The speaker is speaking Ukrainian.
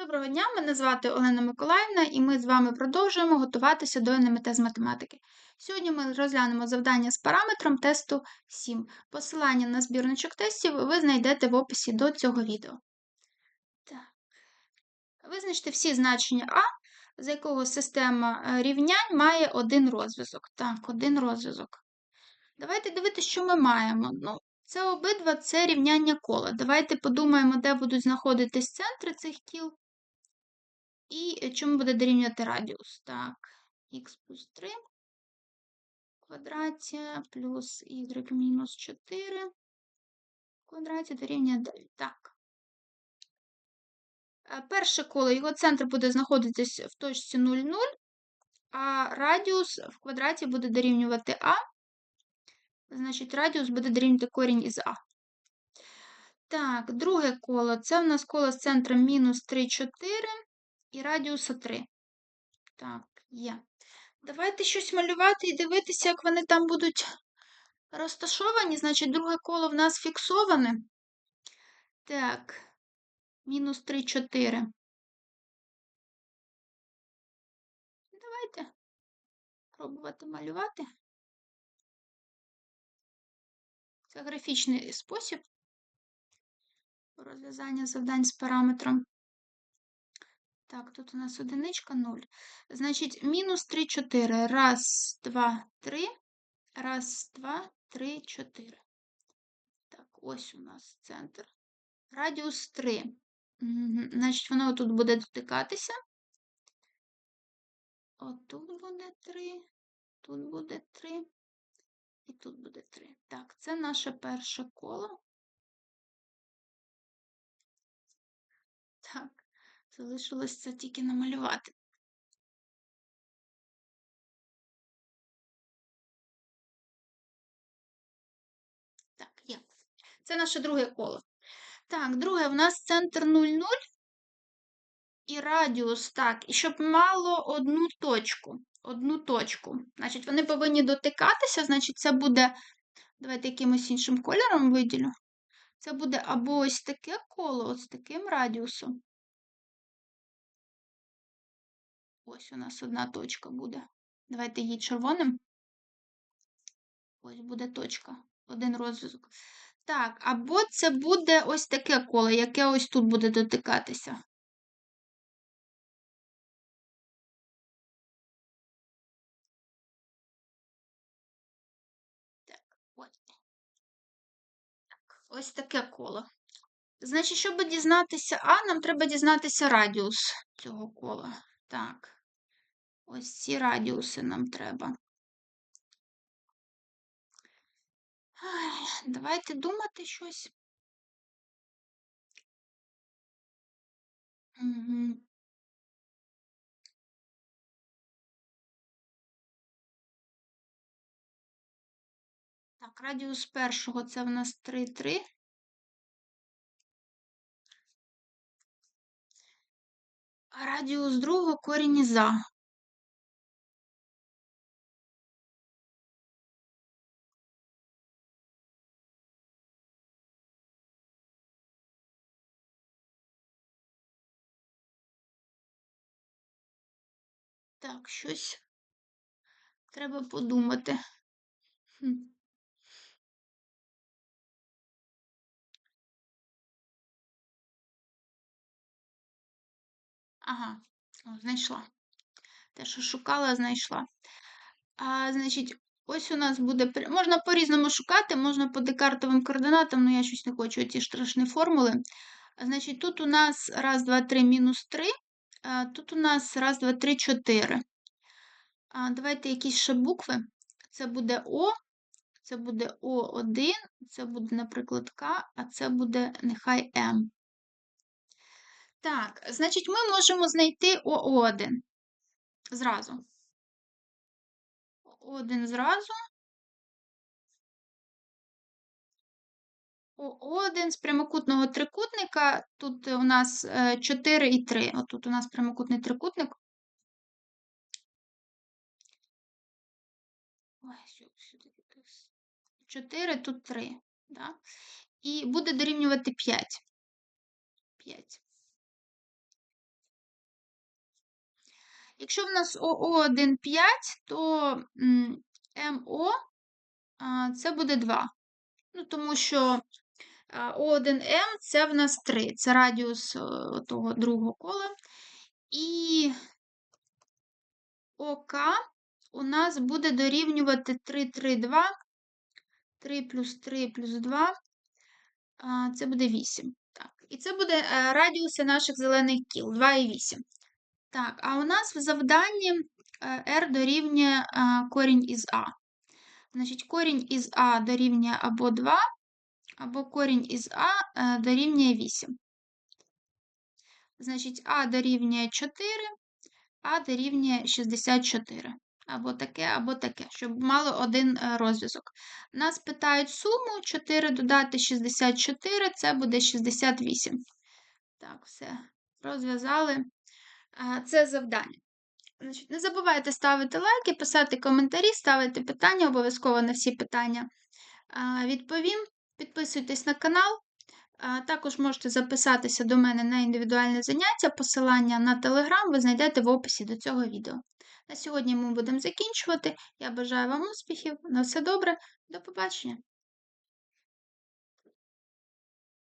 Доброго дня, мене звати Олена Миколаївна, і ми з вами продовжуємо готуватися до НМТ з математики. Сьогодні ми розглянемо завдання з параметром тесту 7. Посилання на збірничок тестів ви знайдете в описі до цього відео. Так. Визначте всі значення А, за якого система е, рівнянь має один розв'язок. Так, один розв'язок. Давайте дивитися, що ми маємо. Ну, Це обидва це рівняння кола. Давайте подумаємо, де будуть знаходитись центри цих кіл. І чому буде дорівнювати радіус? Так, х плюс 3 в квадраті плюс y мінус 4 в квадраті дорівнює 9. Так. Е, перше коло, його центр буде знаходитись в точці 0, 0, а радіус в квадраті буде дорівнювати А. Значить, радіус буде дорівнювати корінь із А. Так, друге коло. Це в нас коло з центром мінус 3, 4 і радіуса 3. Так, є. Давайте щось малювати і дивитися, як вони там будуть розташовані. Значить, друге коло в нас фіксоване. Так, мінус 3, 4. Давайте пробувати малювати. Це графічний спосіб розв'язання завдань з параметром. Так, тут у нас одиничка 0. Значить, мінус 3, 4. Раз, два, три. Раз, два, три, чотири. Так, ось у нас центр. Радіус 3. Значить, воно тут буде дотикатися. Отут буде 3, тут буде 3 і тут буде 3. Так, це наше перше коло. Залишилось це тільки намалювати. Так, є. Це наше друге коло. Так, друге, в нас центр 0,0 і радіус, так, і щоб мало одну точку. Одну точку. Значить, вони повинні дотикатися, значить, це буде, давайте якимось іншим кольором виділю. Це буде або ось таке коло, ось таким радіусом. Ось у нас одна точка буде. Давайте її червоним. Ось буде точка. Один розв'язок. Так, або це буде ось таке коло, яке ось тут буде дотикатися. Так, ось. Так, ось таке коло. Значить, щоб дізнатися А, нам треба дізнатися радіус цього кола. Так. Ось ці радіуси нам треба. Давайте думати щось. Так, радіус першого це в нас 3,3. А радіус другого корінь із Так, щось треба подумати. Хм. Ага, О, знайшла. Те, що шукала, знайшла. А, Значить, ось у нас буде. Можна по-різному шукати, можна по декартовим координатам, але я щось не хочу ці страшні формули. Значить, тут у нас раз, два, три, мінус 3. Тут у нас раз, два, три, чотири. Давайте якісь ще букви. Це буде О, це буде О1, це буде, наприклад, К, а це буде нехай М. Так, значить, ми можемо знайти О1 зразу. О1 зразу. О1 з прямокутного трикутника. Тут у нас 4 е, і 3. Отут у нас прямокутний трикутник. Ой, сюди 4, тут 3. Да? І буде дорівнювати 5. 5. Якщо в нас ОО1 5, то МО це буде 2. Ну, тому що О1М це в нас 3, це радіус е, того другого кола. І ОК у нас буде дорівнювати 3, 3, 2, 3 плюс 3 плюс 2, це буде 8. Так. І це буде е, радіуси наших зелених кіл 2 і 8. Так, а у нас в завданні е, r дорівнює корінь із А. Значить, корінь із А дорівнює або 2, або корінь із А е, дорівнює 8. Значить, А дорівнює 4, А дорівнює 64. Або таке, або таке, щоб мало один е, розв'язок. Нас питають суму 4 додати 64, це буде 68. Так, все, розв'язали е, це завдання. Значить, Не забувайте ставити лайки, писати коментарі, ставити питання, обов'язково на всі питання відповім. Підписуйтесь на канал. Також можете записатися до мене на індивідуальне заняття. Посилання на телеграм ви знайдете в описі до цього відео. На сьогодні ми будемо закінчувати. Я бажаю вам успіхів. На все добре, до побачення!